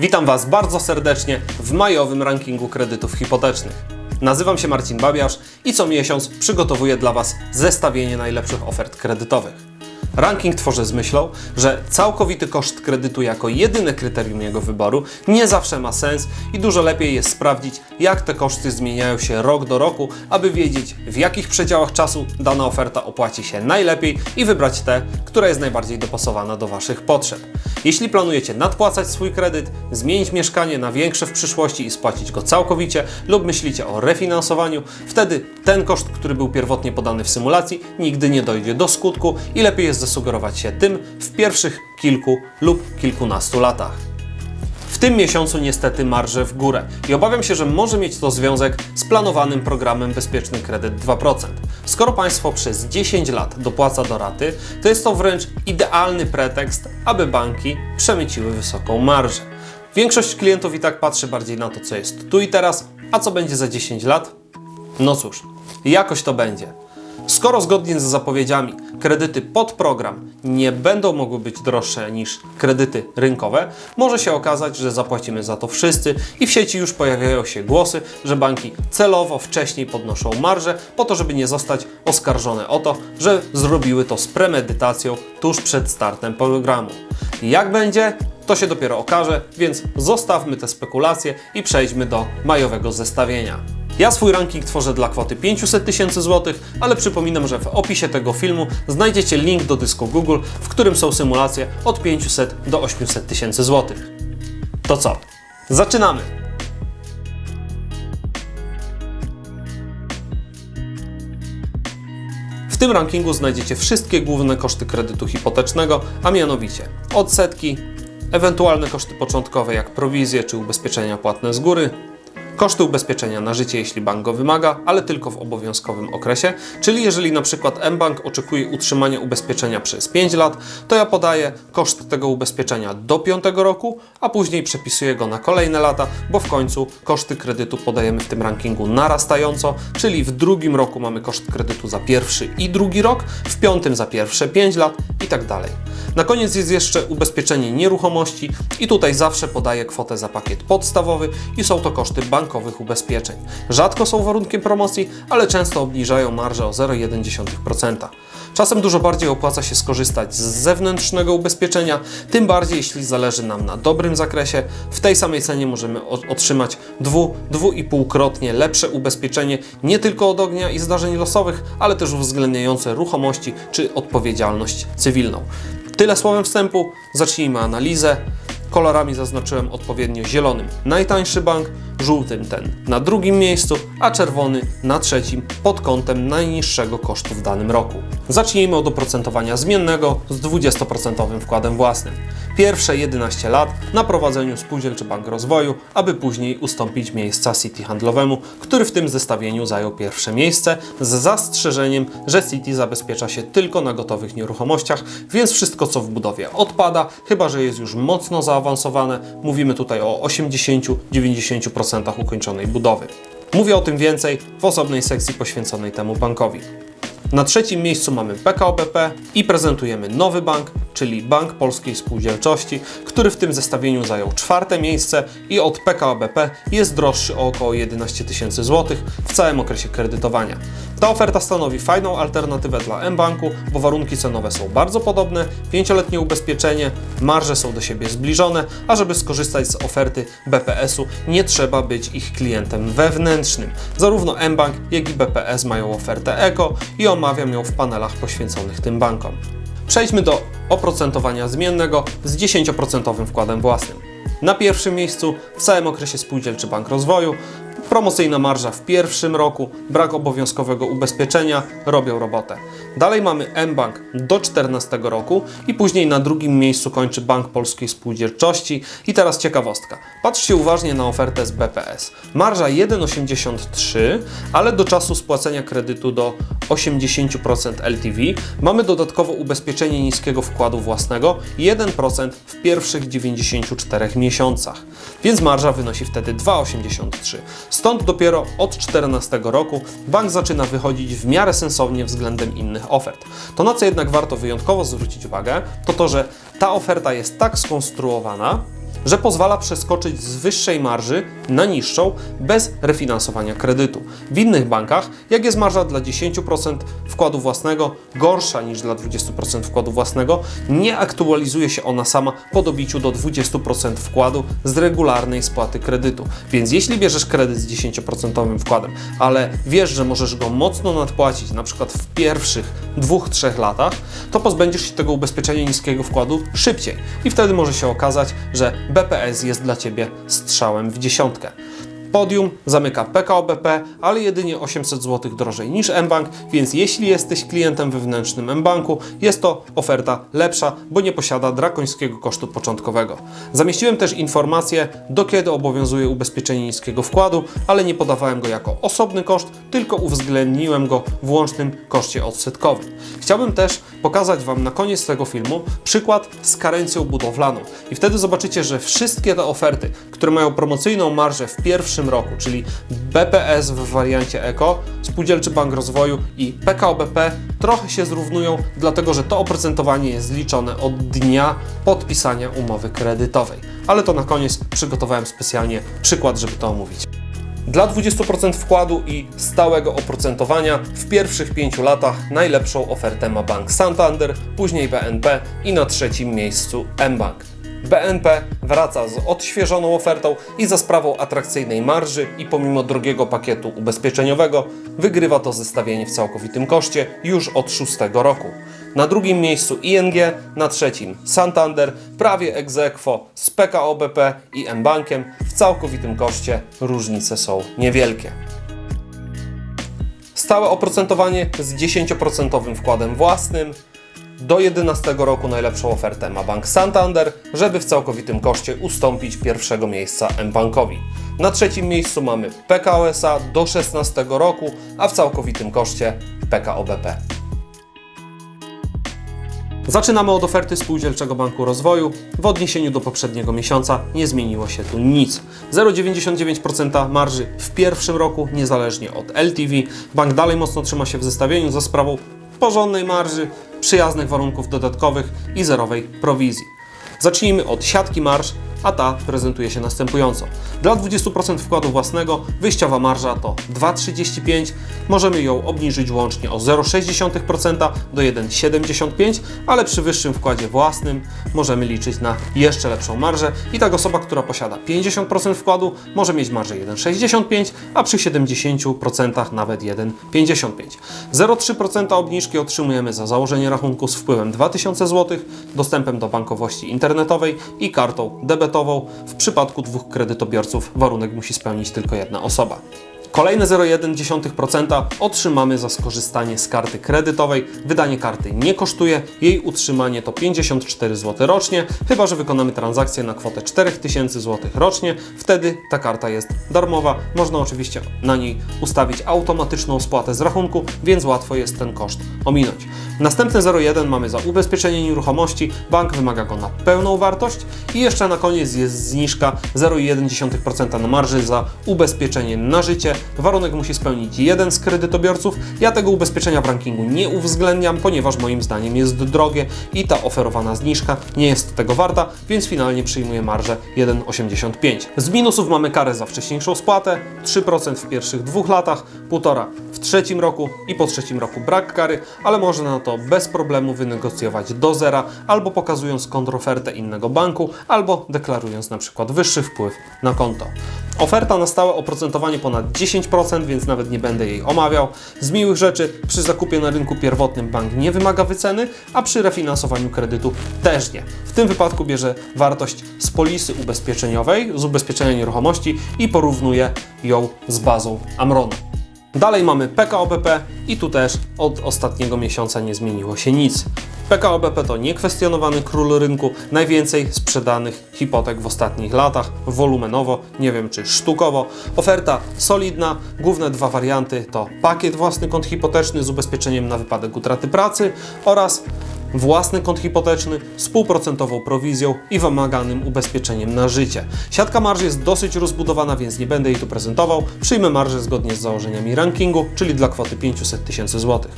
Witam Was bardzo serdecznie w majowym rankingu kredytów hipotecznych. Nazywam się Marcin Babiarz i co miesiąc przygotowuję dla Was zestawienie najlepszych ofert kredytowych. Ranking tworzę z myślą, że całkowity koszt kredytu jako jedyne kryterium jego wyboru nie zawsze ma sens i dużo lepiej jest sprawdzić, jak te koszty zmieniają się rok do roku, aby wiedzieć, w jakich przedziałach czasu dana oferta opłaci się najlepiej i wybrać tę, która jest najbardziej dopasowana do Waszych potrzeb. Jeśli planujecie nadpłacać swój kredyt, zmienić mieszkanie na większe w przyszłości i spłacić go całkowicie, lub myślicie o refinansowaniu, wtedy ten koszt, który był pierwotnie podany w symulacji, nigdy nie dojdzie do skutku i lepiej jest zasugerować się tym w pierwszych kilku lub kilkunastu latach. W tym miesiącu niestety marże w górę i obawiam się, że może mieć to związek z planowanym programem Bezpieczny Kredyt 2%. Skoro państwo przez 10 lat dopłaca do raty, to jest to wręcz idealny pretekst, aby banki przemyciły wysoką marżę. Większość klientów i tak patrzy bardziej na to, co jest tu i teraz, a co będzie za 10 lat? No cóż, jakoś to będzie. Skoro zgodnie z zapowiedziami kredyty pod program nie będą mogły być droższe niż kredyty rynkowe, może się okazać, że zapłacimy za to wszyscy i w sieci już pojawiają się głosy, że banki celowo wcześniej podnoszą marże po to, żeby nie zostać oskarżone o to, że zrobiły to z premedytacją tuż przed startem programu. Jak będzie? To się dopiero okaże, więc zostawmy te spekulacje i przejdźmy do majowego zestawienia. Ja swój ranking tworzę dla kwoty 500 tysięcy złotych, ale przypominam, że w opisie tego filmu znajdziecie link do dysku Google, w którym są symulacje od 500 do 800 tysięcy złotych. To co? Zaczynamy! W tym rankingu znajdziecie wszystkie główne koszty kredytu hipotecznego, a mianowicie odsetki, ewentualne koszty początkowe jak prowizje czy ubezpieczenia płatne z góry, Koszty ubezpieczenia na życie, jeśli bank go wymaga, ale tylko w obowiązkowym okresie. Czyli jeżeli na przykład mBank oczekuje utrzymania ubezpieczenia przez 5 lat, to ja podaję koszt tego ubezpieczenia do 5 roku, a później przepisuję go na kolejne lata, bo w końcu koszty kredytu podajemy w tym rankingu narastająco, czyli w drugim roku mamy koszt kredytu za pierwszy i drugi rok, w piątym za pierwsze 5 lat i tak dalej. Na koniec jest jeszcze ubezpieczenie nieruchomości i tutaj zawsze podaję kwotę za pakiet podstawowy i są to koszty bankowych ubezpieczeń. Rzadko są warunkiem promocji, ale często obniżają marżę o 0,1%. Czasem dużo bardziej opłaca się skorzystać z zewnętrznego ubezpieczenia, tym bardziej jeśli zależy nam na dobrym zakresie. W tej samej cenie możemy otrzymać dwu, dwu i półkrotnie lepsze ubezpieczenie nie tylko od ognia i zdarzeń losowych, ale też uwzględniające ruchomości czy odpowiedzialność cywilną. Tyle słowem wstępu, zacznijmy analizę. Kolorami zaznaczyłem odpowiednio zielonym najtańszy bank, żółtym ten na drugim miejscu, a czerwony na trzecim pod kątem najniższego kosztu w danym roku. Zacznijmy od oprocentowania zmiennego z 20% wkładem własnym. Pierwsze 11 lat na prowadzeniu spółdzielczy bank rozwoju, aby później ustąpić miejsca City handlowemu, który w tym zestawieniu zajął pierwsze miejsce, z zastrzeżeniem, że City zabezpiecza się tylko na gotowych nieruchomościach, więc wszystko co w budowie odpada, chyba że jest już mocno zaawansowane. Mówimy tutaj o 80-90% ukończonej budowy. Mówię o tym więcej w osobnej sekcji poświęconej temu bankowi. Na trzecim miejscu mamy PKO BP i prezentujemy nowy bank, czyli Bank Polskiej Spółdzielczości, który w tym zestawieniu zajął czwarte miejsce i od PKO BP jest droższy o około 11 tysięcy złotych w całym okresie kredytowania. Ta oferta stanowi fajną alternatywę dla mBanku, bo warunki cenowe są bardzo podobne, pięcioletnie ubezpieczenie, marże są do siebie zbliżone, a żeby skorzystać z oferty BPS-u nie trzeba być ich klientem wewnętrznym. Zarówno mBank, jak i BPS mają ofertę ECO i omawiam ją w panelach poświęconych tym bankom. Przejdźmy do oprocentowania zmiennego z 10% wkładem własnym. Na pierwszym miejscu w całym okresie spółdzielczy Bank Rozwoju Promocyjna marża w pierwszym roku, brak obowiązkowego ubezpieczenia robią robotę. Dalej mamy mBank do 14 roku i później na drugim miejscu kończy Bank Polskiej Spółdzielczości. I teraz ciekawostka. Patrzcie uważnie na ofertę z BPS. Marża 1,83, ale do czasu spłacenia kredytu do 80% LTV mamy dodatkowo ubezpieczenie niskiego wkładu własnego 1% w pierwszych 94 miesiącach. Więc marża wynosi wtedy 2,83. Stąd dopiero od 2014 roku bank zaczyna wychodzić w miarę sensownie względem innych ofert. To na co jednak warto wyjątkowo zwrócić uwagę, to to, że ta oferta jest tak skonstruowana, że pozwala przeskoczyć z wyższej marży na niższą bez refinansowania kredytu. W innych bankach, jak jest marża dla 10% wkładu własnego, gorsza niż dla 20% wkładu własnego, nie aktualizuje się ona sama po dobiciu do 20% wkładu z regularnej spłaty kredytu. Więc jeśli bierzesz kredyt z 10% wkładem, ale wiesz, że możesz go mocno nadpłacić, na przykład w pierwszych 2-3 latach, to pozbędziesz się tego ubezpieczenia niskiego wkładu szybciej. I wtedy może się okazać, że BPS jest dla Ciebie strzałem w dziesiątkę. Podium zamyka PKO BP, ale jedynie 800 zł drożej niż mBank, więc jeśli jesteś klientem wewnętrznym mBanku, jest to oferta lepsza, bo nie posiada drakońskiego kosztu początkowego. Zamieściłem też informację, do kiedy obowiązuje ubezpieczenie niskiego wkładu, ale nie podawałem go jako osobny koszt, tylko uwzględniłem go w łącznym koszcie odsetkowym. Chciałbym też pokazać Wam na koniec tego filmu przykład z karencją budowlaną i wtedy zobaczycie, że wszystkie te oferty, które mają promocyjną marżę w pierwszym roku, czyli BPS w wariancie ECO, Spółdzielczy Bank Rozwoju i PKO BP trochę się zrównują, dlatego że to oprocentowanie jest liczone od dnia podpisania umowy kredytowej. Ale to na koniec przygotowałem specjalnie przykład, żeby to omówić. Dla 20% wkładu i stałego oprocentowania w pierwszych 5 latach najlepszą ofertę ma Bank Santander, później BNP i na trzecim miejscu mBank. BNP wraca z odświeżoną ofertą i za sprawą atrakcyjnej marży i pomimo drogiego pakietu ubezpieczeniowego wygrywa to zestawienie w całkowitym koszcie już od szóstego roku. Na drugim miejscu ING, na trzecim Santander, prawie ex aequo z PKO BP i mBankiem. W całkowitym koszcie różnice są niewielkie. Stałe oprocentowanie z 10% wkładem własnym. Do 11 roku najlepszą ofertę ma Bank Santander, żeby w całkowitym koszcie ustąpić pierwszego miejsca mBankowi. Na trzecim miejscu mamy PKO SA do 16 roku, a w całkowitym koszcie PKO BP. Zaczynamy od oferty Spółdzielczego Banku Rozwoju. W odniesieniu do poprzedniego miesiąca nie zmieniło się tu nic. 0,99% marży w pierwszym roku, niezależnie od LTV. Bank dalej mocno trzyma się w zestawieniu za sprawą porządnej marży, przyjaznych warunków dodatkowych i zerowej prowizji. Zacznijmy od siatki marż, a ta prezentuje się następująco. Dla 20% wkładu własnego wyjściowa marża to 2,35. Możemy ją obniżyć łącznie o 0,6% do 1,75, ale przy wyższym wkładzie własnym możemy liczyć na jeszcze lepszą marżę i tak osoba, która posiada 50% wkładu może mieć marżę 1,65, a przy 70% nawet 1,55. 0,3% obniżki otrzymujemy za założenie rachunku z wpływem 2000 zł, dostępem do bankowości internetowej i kartą debetową. W przypadku dwóch kredytobiorców warunek musi spełnić tylko jedna osoba. Kolejne 0,1% otrzymamy za skorzystanie z karty kredytowej. Wydanie karty nie kosztuje, jej utrzymanie to 54 zł rocznie, chyba że wykonamy transakcję na kwotę 4000 zł rocznie. Wtedy ta karta jest darmowa. Można oczywiście na niej ustawić automatyczną spłatę z rachunku, więc łatwo jest ten koszt ominąć. Następne 0,1 mamy za ubezpieczenie nieruchomości. Bank wymaga go na pełną wartość i jeszcze na koniec jest zniżka 0,1% na marży za ubezpieczenie na życie. Warunek musi spełnić jeden z kredytobiorców. Ja tego ubezpieczenia w rankingu nie uwzględniam, ponieważ moim zdaniem jest drogie i ta oferowana zniżka nie jest tego warta, więc finalnie przyjmuję marżę 1,85. Z minusów mamy karę za wcześniejszą spłatę, 3% w pierwszych dwóch latach, 1,5% w trzecim roku i po trzecim roku brak kary, ale można na to bez problemu wynegocjować do zera, albo pokazując kontrofertę innego banku, albo deklarując na przykład wyższy wpływ na konto. Oferta na stałe oprocentowanie ponad 10%, więc nawet nie będę jej omawiał. Z miłych rzeczy przy zakupie na rynku pierwotnym bank nie wymaga wyceny, a przy refinansowaniu kredytu też nie. W tym wypadku bierze wartość z polisy ubezpieczeniowej, z ubezpieczenia nieruchomości i porównuje ją z bazą Amrona. Dalej mamy PKO BP i tu też od ostatniego miesiąca nie zmieniło się nic. PKO BP to niekwestionowany król rynku, najwięcej sprzedanych hipotek w ostatnich latach, wolumenowo, nie wiem czy sztukowo. Oferta solidna, główne dwa warianty to pakiet własny kont hipoteczny z ubezpieczeniem na wypadek utraty pracy oraz własny kont hipoteczny z półprocentową prowizją i wymaganym ubezpieczeniem na życie. Siatka marży jest dosyć rozbudowana, więc nie będę jej tu prezentował. Przyjmę marżę zgodnie z założeniami rankingu, czyli dla kwoty 500 tysięcy złotych.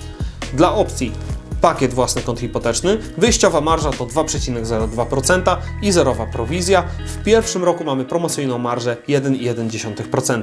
Dla opcji pakiet własny kont hipoteczny. Wyjściowa marża to 2,02% i zerowa prowizja. W pierwszym roku mamy promocyjną marżę 1,1%.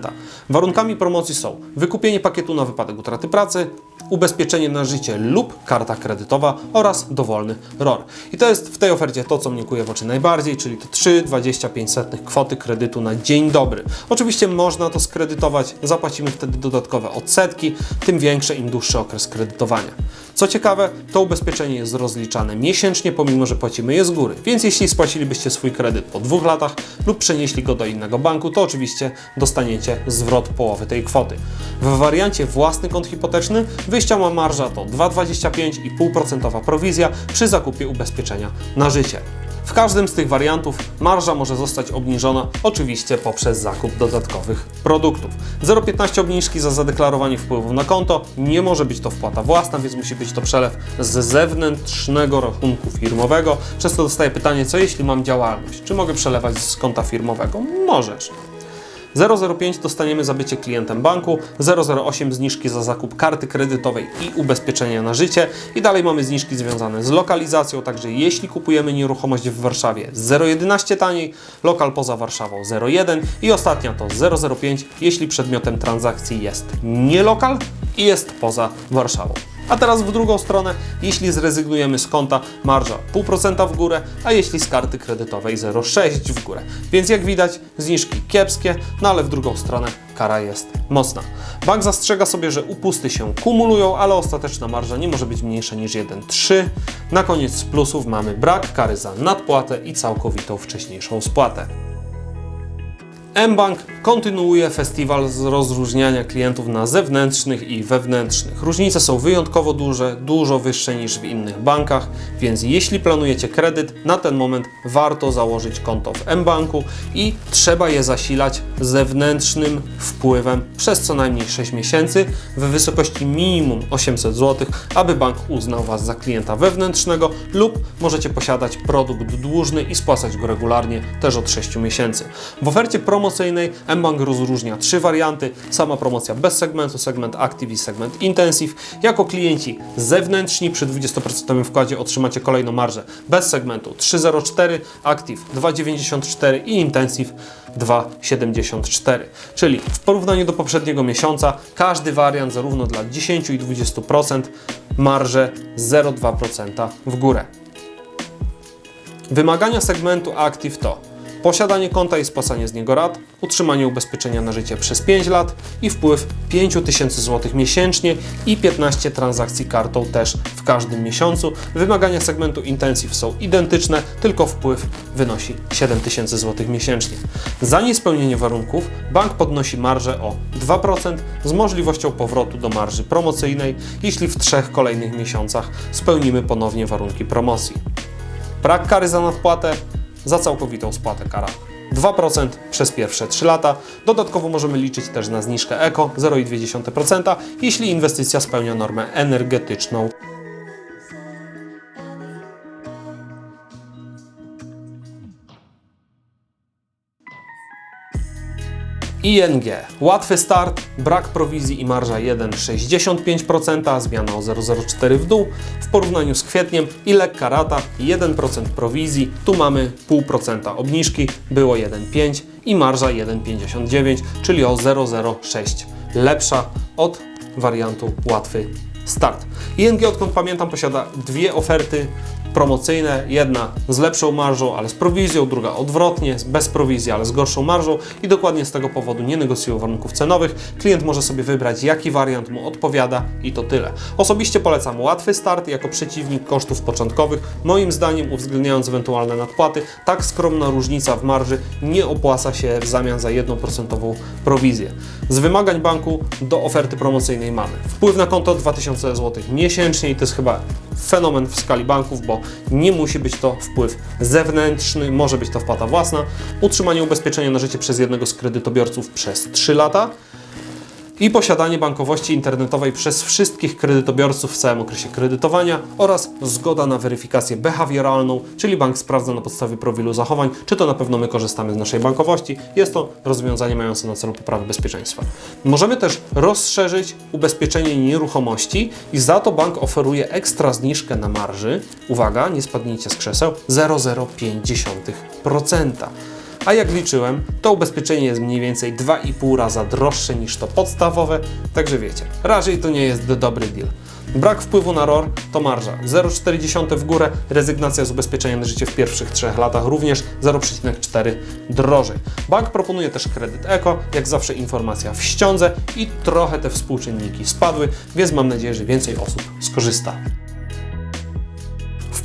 Warunkami promocji są wykupienie pakietu na wypadek utraty pracy, ubezpieczenie na życie lub karta kredytowa oraz dowolny ROR. I to jest w tej ofercie to, co mnie kuje w oczy najbardziej, czyli to 3,25 kwoty kredytu na dzień dobry. Oczywiście można to skredytować, zapłacimy wtedy dodatkowe odsetki, tym większe im dłuższy okres kredytowania. Co ciekawe, to ubezpieczenie jest rozliczane miesięcznie, pomimo że płacimy je z góry. Więc jeśli spłacilibyście swój kredyt po dwóch latach lub przenieśli go do innego banku, to oczywiście dostaniecie zwrot połowy tej kwoty. W wariancie własny kont hipoteczny wyjściowa marża to 2,25,5% prowizja przy zakupie ubezpieczenia na życie. W każdym z tych wariantów marża może zostać obniżona oczywiście poprzez zakup dodatkowych produktów. 0,15 obniżki za zadeklarowanie wpływów na konto, nie może być to wpłata własna, więc musi być to przelew z zewnętrznego rachunku firmowego. Często dostaję pytanie, co jeśli mam działalność? Czy mogę przelewać z konta firmowego? Możesz. 005 dostaniemy za bycie klientem banku, 008 zniżki za zakup karty kredytowej i ubezpieczenia na życie i dalej mamy zniżki związane z lokalizacją, także jeśli kupujemy nieruchomość w Warszawie 011 taniej, lokal poza Warszawą 01 i ostatnia to 005, jeśli przedmiotem transakcji jest nie lokal i jest poza Warszawą. A teraz w drugą stronę, jeśli zrezygnujemy z konta, marża 0,5% w górę, a jeśli z karty kredytowej 0,6% w górę. Więc jak widać, zniżki kiepskie, no ale w drugą stronę kara jest mocna. Bank zastrzega sobie, że upusty się kumulują, ale ostateczna marża nie może być mniejsza niż 1,3. Na koniec z plusów mamy brak kary za nadpłatę i całkowitą wcześniejszą spłatę. mBank kontynuuje festiwal z rozróżniania klientów na zewnętrznych i wewnętrznych. Różnice są wyjątkowo duże, dużo wyższe niż w innych bankach, więc jeśli planujecie kredyt, na ten moment warto założyć konto w mBanku i trzeba je zasilać zewnętrznym wpływem przez co najmniej 6 miesięcy w wysokości minimum 800 zł, aby bank uznał Was za klienta wewnętrznego lub możecie posiadać produkt dłużny i spłacać go regularnie też od 6 miesięcy. W ofercie promocyjnej mBank rozróżnia trzy warianty. Sama promocja bez segmentu, segment Active i segment Intensive. Jako klienci zewnętrzni przy 20% wkładzie otrzymacie kolejną marżę bez segmentu 3,04, Active 2,94 i Intensive 2,74. Czyli w porównaniu do poprzedniego miesiąca każdy wariant zarówno dla 10 i 20% marżę 0,2% w górę. Wymagania segmentu Active to posiadanie konta i spłacanie z niego rat, utrzymanie ubezpieczenia na życie przez 5 lat i wpływ 5000 zł miesięcznie i 15 transakcji kartą też w każdym miesiącu. Wymagania segmentu Intensive są identyczne, tylko wpływ wynosi 7000 zł miesięcznie. Za niespełnienie warunków bank podnosi marżę o 2% z możliwością powrotu do marży promocyjnej, jeśli w trzech kolejnych miesiącach spełnimy ponownie warunki promocji. Brak kary za nadpłatę, za całkowitą spłatę kara 2% przez pierwsze 3 lata. Dodatkowo możemy liczyć też na zniżkę ECO 0,2%, jeśli inwestycja spełnia normę energetyczną. ING. Łatwy start, brak prowizji i marża 1,65%, zmiana o 0,04 w dół. W porównaniu z kwietniem i lekka rata 1% prowizji, tu mamy 0,5% obniżki, było 1,5 i marża 1,59, czyli o 0,06 lepsza od wariantu łatwy start. ING odkąd pamiętam posiada dwie oferty promocyjne, jedna z lepszą marżą, ale z prowizją, druga odwrotnie, bez prowizji, ale z gorszą marżą i dokładnie z tego powodu nie negocjują warunków cenowych. Klient może sobie wybrać, jaki wariant mu odpowiada i to tyle. Osobiście polecam łatwy start jako przeciwnik kosztów początkowych. Moim zdaniem, uwzględniając ewentualne nadpłaty, tak skromna różnica w marży nie opłaca się w zamian za 1% prowizję. Z wymagań banku do oferty promocyjnej mamy wpływ na konto 2000 zł miesięcznie i to jest chyba fenomen w skali banków, bo nie musi być to wpływ zewnętrzny, może być to wpłata własna, utrzymanie ubezpieczenia na życie przez jednego z kredytobiorców przez 3 lata, i posiadanie bankowości internetowej przez wszystkich kredytobiorców w całym okresie kredytowania oraz zgoda na weryfikację behawioralną, czyli bank sprawdza na podstawie profilu zachowań, czy to na pewno my korzystamy z naszej bankowości. Jest to rozwiązanie mające na celu poprawę bezpieczeństwa. Możemy też rozszerzyć ubezpieczenie nieruchomości i za to bank oferuje ekstra zniżkę na marży. Uwaga, nie spadnijcie z krzeseł 0,05%. A jak liczyłem, to ubezpieczenie jest mniej więcej 2,5 raza droższe niż to podstawowe, także wiecie, raczej to nie jest dobry deal. Brak wpływu na ROR to marża 0,4 w górę, rezygnacja z ubezpieczenia na życie w pierwszych 3 latach również 0,4 drożej. Bank proponuje też kredyt eko, jak zawsze informacja w ściądze i trochę te współczynniki spadły, więc mam nadzieję, że więcej osób skorzysta.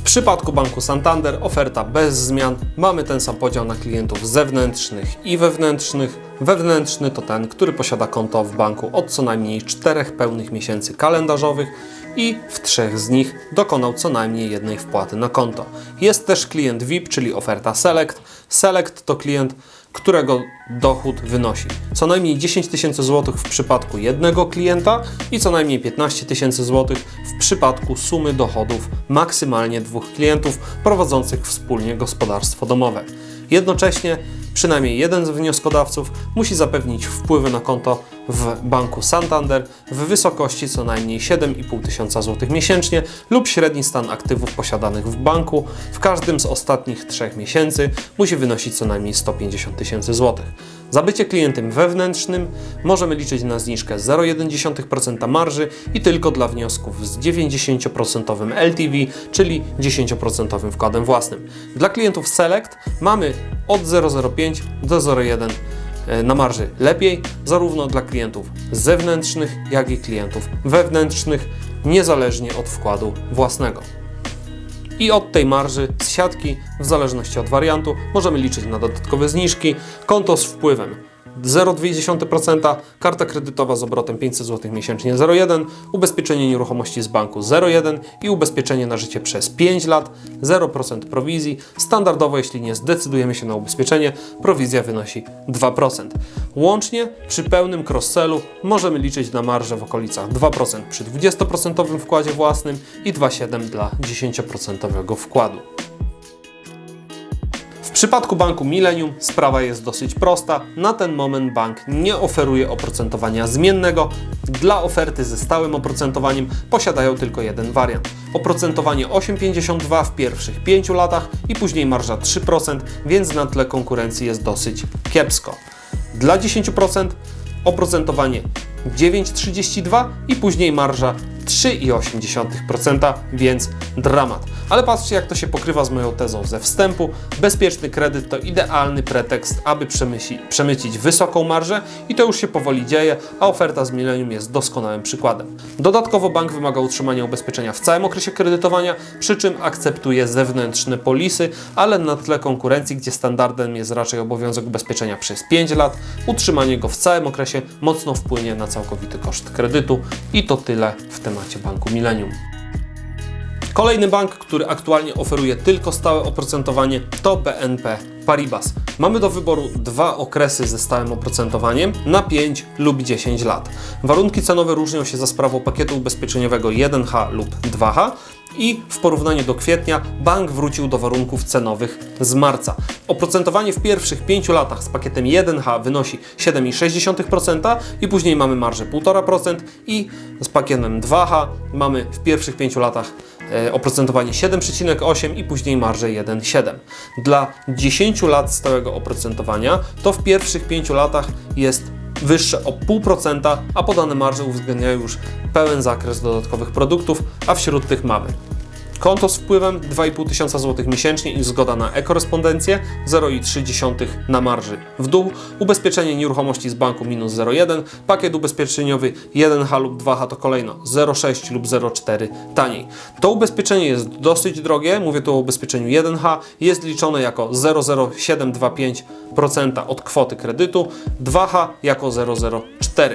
W przypadku Banku Santander oferta bez zmian. Mamy ten sam podział na klientów zewnętrznych i wewnętrznych. Wewnętrzny to ten, który posiada konto w banku od co najmniej 4 pełnych miesięcy kalendarzowych i w trzech z nich dokonał co najmniej jednej wpłaty na konto. Jest też klient VIP, czyli oferta Select. Select to klient, którego dochód wynosi co najmniej 10 tysięcy złotych w przypadku jednego klienta i co najmniej 15 tysięcy złotych w przypadku sumy dochodów maksymalnie dwóch klientów prowadzących wspólnie gospodarstwo domowe. Jednocześnie przynajmniej jeden z wnioskodawców musi zapewnić wpływy na konto w banku Santander w wysokości co najmniej 7,5 tysiąca złotych miesięcznie lub średni stan aktywów posiadanych w banku w każdym z ostatnich trzech miesięcy musi wynosić co najmniej 150 tysięcy złotych. Za bycie klientem wewnętrznym możemy liczyć na zniżkę 0,1% marży i tylko dla wniosków z 90% LTV, czyli 10% wkładem własnym. Dla klientów Select mamy od 0,05 do 0,1 e, na marży lepiej, zarówno dla klientów zewnętrznych, jak i klientów wewnętrznych, niezależnie od wkładu własnego. I od tej marży z siatki, w zależności od wariantu, możemy liczyć na dodatkowe zniżki. Konto z wpływem 0,2%, karta kredytowa z obrotem 500 zł miesięcznie 0,1, ubezpieczenie nieruchomości z banku 0,1 i ubezpieczenie na życie przez 5 lat 0% prowizji. Standardowo, jeśli nie zdecydujemy się na ubezpieczenie, prowizja wynosi 2%. Łącznie przy pełnym cross-sellu możemy liczyć na marżę w okolicach 2% przy 20% wkładzie własnym i 2,7% dla 10% wkładu. Przypadku banku Millennium sprawa jest dosyć prosta. Na ten moment bank nie oferuje oprocentowania zmiennego. Dla oferty ze stałym oprocentowaniem posiadają tylko jeden wariant. Oprocentowanie 8,52 w pierwszych 5 latach i później marża 3%, więc na tle konkurencji jest dosyć kiepsko. Dla 10% oprocentowanie 9,32 i później marża 3,8%, więc dramat. Ale patrzcie, jak to się pokrywa z moją tezą ze wstępu. Bezpieczny kredyt to idealny pretekst, aby przemyci, przemycić wysoką marżę i to już się powoli dzieje, a oferta z Millennium jest doskonałym przykładem. Dodatkowo bank wymaga utrzymania ubezpieczenia w całym okresie kredytowania, przy czym akceptuje zewnętrzne polisy, ale na tle konkurencji, gdzie standardem jest raczej obowiązek ubezpieczenia przez 5 lat, utrzymanie go w całym okresie mocno wpłynie na całkowity koszt kredytu i to tyle w temacie banku Millennium. Kolejny bank, który aktualnie oferuje tylko stałe oprocentowanie to BNP Paribas. Mamy do wyboru dwa okresy ze stałym oprocentowaniem na 5 lub 10 lat. Warunki cenowe różnią się za sprawą pakietu ubezpieczeniowego 1H lub 2H i w porównaniu do kwietnia bank wrócił do warunków cenowych z marca. Oprocentowanie w pierwszych 5 latach z pakietem 1H wynosi 7,6% i później mamy marżę 1,5% i z pakietem 2H mamy w pierwszych 5 latach e, oprocentowanie 7,8 i później marżę 1,7. Dla 10 lat stałego oprocentowania to w pierwszych 5 latach jest wyższe o 0,5%, a podane marże uwzględniają już pełen zakres dodatkowych produktów, a wśród tych mamy Konto z wpływem 2,5 tysiąca złotych miesięcznie i zgoda na e-korespondencję 0,3 na marży w dół, ubezpieczenie nieruchomości z banku minus 0,1, pakiet ubezpieczeniowy 1H lub 2H to kolejno 0,6 lub 0,4 taniej. To ubezpieczenie jest dosyć drogie, mówię tu o ubezpieczeniu 1H, jest liczone jako 0,0725% od kwoty kredytu, 2H jako 0,04.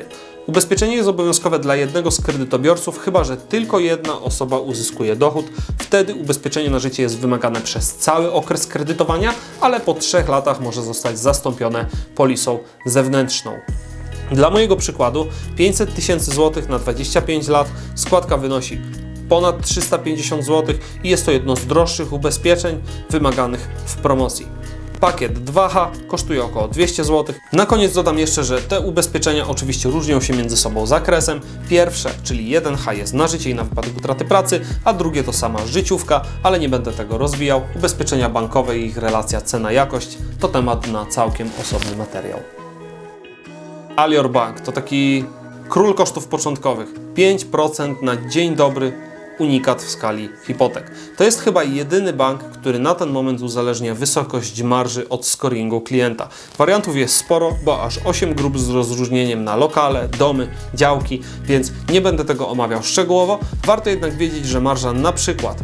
Ubezpieczenie jest obowiązkowe dla jednego z kredytobiorców, chyba że tylko jedna osoba uzyskuje dochód. Wtedy ubezpieczenie na życie jest wymagane przez cały okres kredytowania, ale po trzech latach może zostać zastąpione polisą zewnętrzną. Dla mojego przykładu 500 tysięcy złotych na 25 lat składka wynosi ponad 350 zł i jest to jedno z droższych ubezpieczeń wymaganych w promocji. Pakiet 2H kosztuje około 200 zł. Na koniec dodam jeszcze, że te ubezpieczenia oczywiście różnią się między sobą zakresem. Pierwsze, czyli 1H jest na życie i na wypadek utraty pracy, a drugie to sama życiówka, ale nie będę tego rozwijał. Ubezpieczenia bankowe i ich relacja cena-jakość to temat na całkiem osobny materiał. Alior Bank to taki król kosztów początkowych. 5% na dzień dobry unikat w skali hipotek. To jest chyba jedyny bank, który na ten moment uzależnia wysokość marży od scoringu klienta. Wariantów jest sporo, bo aż 8 grup z rozróżnieniem na lokale, domy, działki, więc nie będę tego omawiał szczegółowo. Warto jednak wiedzieć, że marża na przykład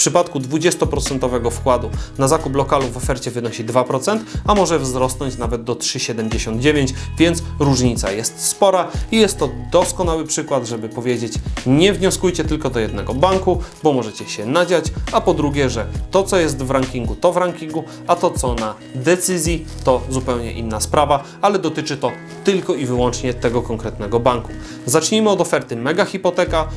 przypadku 20% wkładu na zakup lokalu w ofercie wynosi 2%, a może wzrosnąć nawet do 3,79%, więc różnica jest spora i jest to doskonały przykład, żeby powiedzieć, nie wnioskujcie tylko do jednego banku, bo możecie się nadziać, a po drugie, że to co jest w rankingu, to w rankingu, a to co na decyzji, to zupełnie inna sprawa, ale dotyczy to tylko i wyłącznie tego konkretnego banku. Zacznijmy od oferty Mega Hipoteka.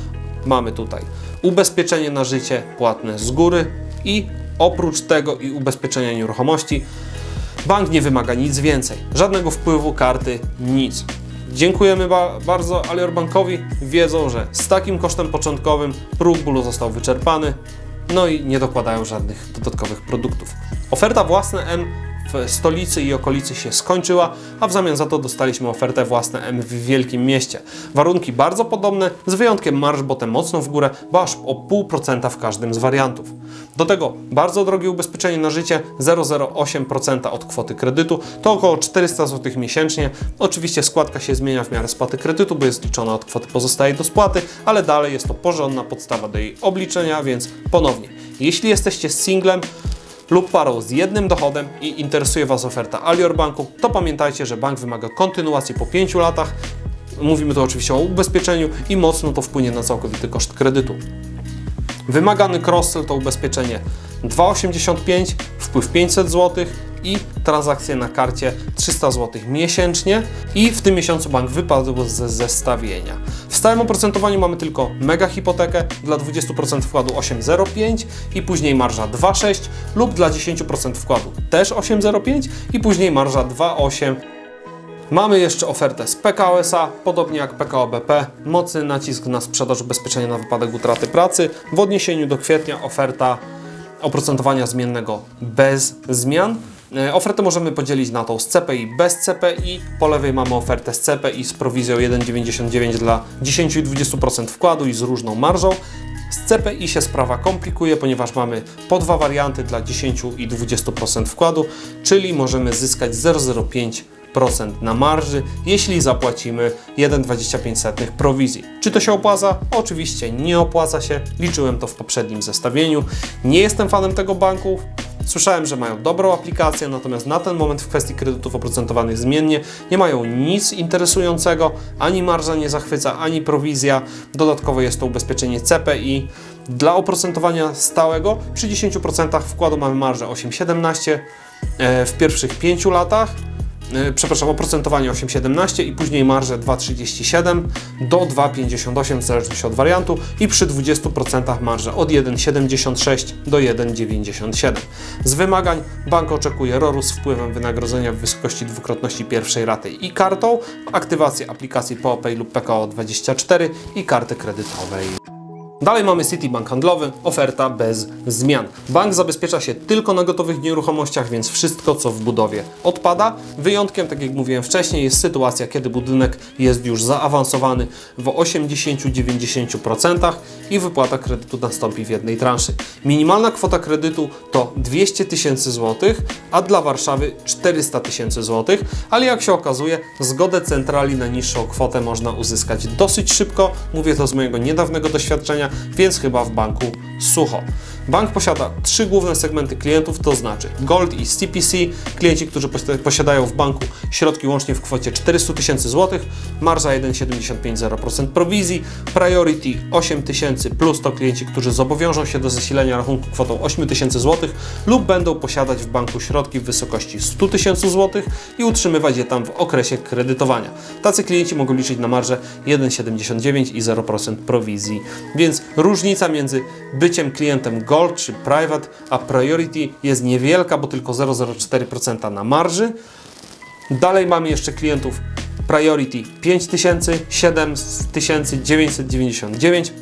Mamy tutaj ubezpieczenie na życie płatne z góry i oprócz tego i ubezpieczenia nieruchomości bank nie wymaga nic więcej. Żadnego wpływu karty, nic. Dziękujemy ba bardzo Alior Bankowi. Wiedzą, że z takim kosztem początkowym próg bólu został wyczerpany, no i nie dokładają żadnych dodatkowych produktów. Oferta własne M w stolicy i okolicy się skończyła, a w zamian za to dostaliśmy ofertę własne M w wielkim mieście. Warunki bardzo podobne, z wyjątkiem marż, bo te mocno w górę, bo aż o 0,5% w każdym z wariantów. Do tego bardzo drogie ubezpieczenie na życie 0,08% od kwoty kredytu, to około 400 zł miesięcznie. Oczywiście składka się zmienia w miarę spłaty kredytu, bo jest liczona od kwoty pozostałej do spłaty, ale dalej jest to porządna podstawa do jej obliczenia, więc ponownie, jeśli jesteście singlem, lub parą z jednym dochodem i interesuje Was oferta Alior Banku, to pamiętajcie, że bank wymaga kontynuacji po 5 latach. Mówimy tu oczywiście o ubezpieczeniu i mocno to wpłynie na całkowity koszt kredytu. Wymagany cross-sell to ubezpieczenie 2,85, wpływ 500 zł i transakcje na karcie 300 zł miesięcznie i w tym miesiącu bank wypadł ze zestawienia. W stałym oprocentowaniu mamy tylko mega hipotekę, dla 20% wkładu 8,05 i później marża 2,6 lub dla 10% wkładu też 8,05 i później marża 2,8 Mamy jeszcze ofertę z PKO SA, podobnie jak PKO BP, mocny nacisk na sprzedaż ubezpieczenia na wypadek utraty pracy. W odniesieniu do kwietnia oferta oprocentowania zmiennego bez zmian. E, Ofertę możemy podzielić na tą z CPI i bez CPI. Po lewej mamy ofertę z CPI z prowizją 1,99 dla 10 i 20% wkładu i z różną marżą. Z CPI się sprawa komplikuje, ponieważ mamy po dwa warianty dla 10 i 20% wkładu, czyli możemy zyskać 0,05% na marży, jeśli zapłacimy 1,25 prowizji. Czy to się opłaca? Oczywiście nie opłaca się. Liczyłem to w poprzednim zestawieniu. Nie jestem fanem tego banku. Słyszałem, że mają dobrą aplikację, natomiast na ten moment w kwestii kredytów oprocentowanych zmiennie nie mają nic interesującego, ani marża nie zachwyca, ani prowizja. Dodatkowo jest to ubezpieczenie CPI. Dla oprocentowania stałego przy 10% wkładu mamy marżę 8,17 e, w pierwszych 5 latach przepraszam, oprocentowanie 8,17 i później marżę 2,37 do 2,58 w zależności od wariantu i przy 20% marżę od 1,76 do 1,97. Z wymagań bank oczekuje RORU z wpływem wynagrodzenia w wysokości dwukrotności pierwszej raty i kartą, aktywację aplikacji POPay lub PKO24 i karty kredytowej. Dalej mamy Citibank handlowy, oferta bez zmian. Bank zabezpiecza się tylko na gotowych nieruchomościach, więc wszystko co w budowie odpada. Wyjątkiem, tak jak mówiłem wcześniej, jest sytuacja, kiedy budynek jest już zaawansowany w 80-90% i wypłata kredytu nastąpi w jednej transzy. Minimalna kwota kredytu to 200 tysięcy złotych, a dla Warszawy 400 tysięcy złotych, ale jak się okazuje, zgodę centrali na niższą kwotę można uzyskać dosyć szybko. Mówię to z mojego niedawnego doświadczenia, więc chyba w banku sucho. Bank posiada trzy główne segmenty klientów, to znaczy Gold i CPC, klienci, którzy posi- posiadają w banku środki łącznie w kwocie 400 tysięcy złotych, marża 1,75% prowizji, Priority 8 tysięcy plus to klienci, którzy zobowiążą się do zasilenia rachunku kwotą 8 tysięcy złotych lub będą posiadać w banku środki w wysokości 100 tysięcy złotych i utrzymywać je tam w okresie kredytowania. Tacy klienci mogą liczyć na marżę 1,79 i 0% prowizji. Więc różnica między byciem klientem Gold czy Private a Priority jest niewielka, bo tylko 0,04% na marży. Dalej mamy jeszcze klientów Priority 5000, 7999,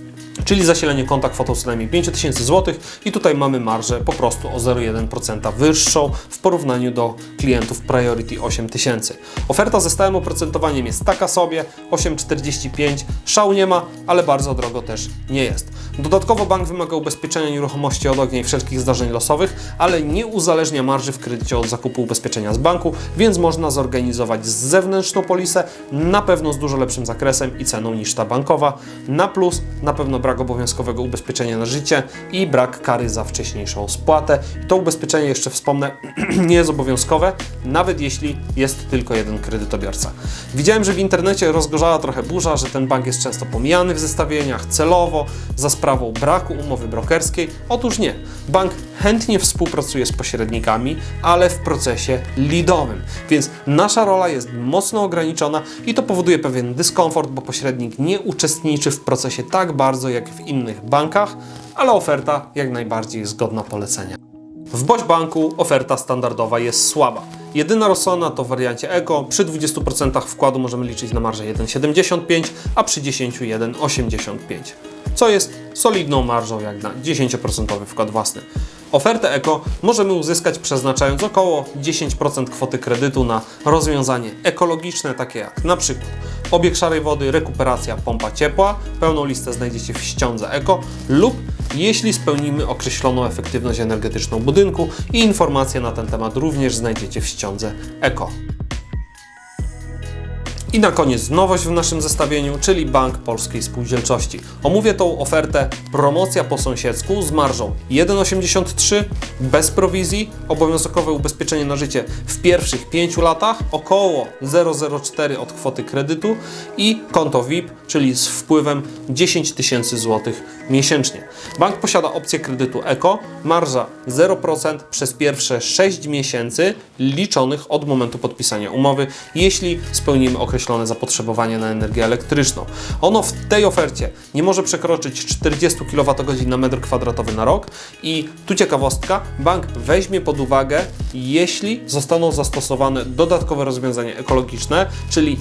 czyli zasilenie konta kwotą co najmniej 5000 zł i tutaj mamy marżę po prostu o 0,1% wyższą w porównaniu do klientów Priority 8000. Oferta ze stałym oprocentowaniem jest taka sobie, 8,45, szału nie ma, ale bardzo drogo też nie jest. Dodatkowo bank wymaga ubezpieczenia nieruchomości od ognia i wszelkich zdarzeń losowych, ale nie uzależnia marży w kredycie od zakupu ubezpieczenia z banku, więc można zorganizować zewnętrzną polisę, na pewno z dużo lepszym zakresem i ceną niż ta bankowa. Na plus na pewno brak obowiązkowego ubezpieczenia na życie i brak kary za wcześniejszą spłatę. To ubezpieczenie, jeszcze wspomnę, nie jest obowiązkowe, nawet jeśli jest tylko jeden kredytobiorca. Widziałem, że w internecie rozgorzała trochę burza, że ten bank jest często pomijany w zestawieniach celowo, za sprawą braku umowy brokerskiej. Otóż nie. Bank chętnie współpracuje z pośrednikami, ale w procesie lidowym. Więc nasza rola jest mocno ograniczona i to powoduje pewien dyskomfort, bo pośrednik nie uczestniczy w procesie tak bardzo jak w innych bankach, ale oferta jak najbardziej jest godna polecenia. W Boś Banku oferta standardowa jest słaba. Jedyna rozsądna to w wariancie Eco. Przy 20% wkładu możemy liczyć na marżę 1,75, a przy 10 1,85, co jest solidną marżą jak na 10% wkład własny. Ofertę Eco możemy uzyskać przeznaczając około 10% kwoty kredytu na rozwiązanie ekologiczne, takie jak przykład obieg szarej wody, rekuperacja, pompa ciepła. Pełną listę znajdziecie w ściądze Eco lub jeśli spełnimy określoną efektywność energetyczną budynku i informacje na ten temat również znajdziecie w ściądze Eco. I na koniec nowość w naszym zestawieniu, czyli Bank Polskiej Spółdzielczości. Omówię tą ofertę promocja po sąsiedzku z marżą 1,83 bez prowizji, obowiązkowe ubezpieczenie na życie w pierwszych 5 latach, około 0,04 od kwoty kredytu i konto VIP, czyli z wpływem 10 tysięcy złotych miesięcznie. Bank posiada opcję kredytu ECO, marża 0% przez pierwsze 6 miesięcy liczonych od momentu podpisania umowy, jeśli spełnimy określone zapotrzebowanie na energię elektryczną. Ono w tej ofercie nie może przekroczyć 40 kWh na metr kwadratowy na rok i tu ciekawostka, bank weźmie pod uwagę, jeśli zostaną zastosowane dodatkowe rozwiązania ekologiczne, czyli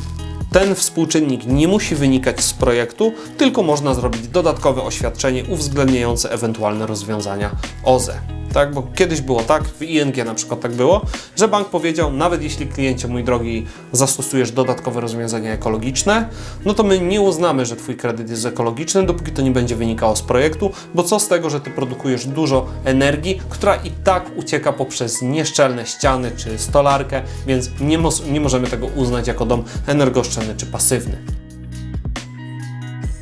ten współczynnik nie musi wynikać z projektu, tylko można zrobić dodatkowe oświadczenie uwzględniające ewentualne rozwiązania OZE. Tak, bo kiedyś było tak, w ING na przykład tak było, że bank powiedział, nawet jeśli kliencie, mój drogi, zastosujesz dodatkowe rozwiązania ekologiczne, no to my nie uznamy, że Twój kredyt jest ekologiczny, dopóki to nie będzie wynikało z projektu, bo co z tego, że Ty produkujesz dużo energii, która i tak ucieka poprzez nieszczelne ściany czy stolarkę, więc nie, mos- nie możemy tego uznać jako dom energooszczędny czy pasywny.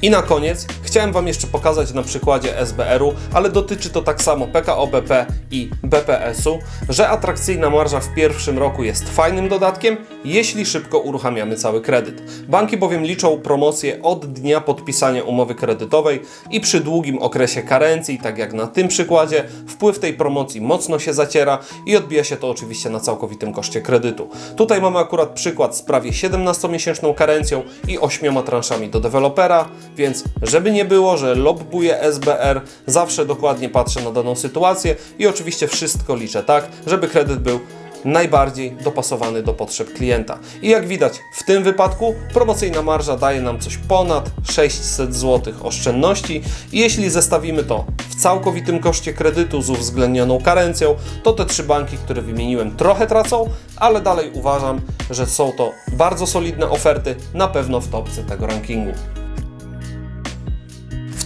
I na koniec chciałem Wam jeszcze pokazać na przykładzie SBR-u, ale dotyczy to tak samo PKO BP i BPS-u, że atrakcyjna marża w pierwszym roku jest fajnym dodatkiem, jeśli szybko uruchamiamy cały kredyt. Banki bowiem liczą promocje od dnia podpisania umowy kredytowej i przy długim okresie karencji, tak jak na tym przykładzie, wpływ tej promocji mocno się zaciera i odbija się to oczywiście na całkowitym koszcie kredytu. Tutaj mamy akurat przykład z prawie 17-miesięczną karencją i 8 transzami do dewelopera, więc żeby nie było, że lobbuje SBR, zawsze dokładnie patrzę na daną sytuację i oczywiście wszystko liczę tak, żeby kredyt był najbardziej dopasowany do potrzeb klienta. I jak widać, w tym wypadku promocyjna marża daje nam coś ponad 600 zł oszczędności i jeśli zestawimy to w całkowitym koszcie kredytu z uwzględnioną karencją, to te trzy banki, które wymieniłem, trochę tracą, ale dalej uważam, że są to bardzo solidne oferty, na pewno w topce tego rankingu.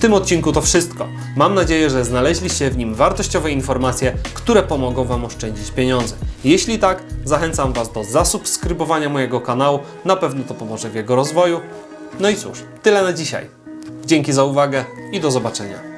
Tym odcinku to wszystko. Mam nadzieję, że znaleźliście w nim wartościowe informacje, które pomogą Wam oszczędzić pieniądze. Jeśli tak, zachęcam Was do zasubskrybowania mojego kanału, na pewno to pomoże w jego rozwoju. No i cóż, tyle na dzisiaj. Dzięki za uwagę i do zobaczenia.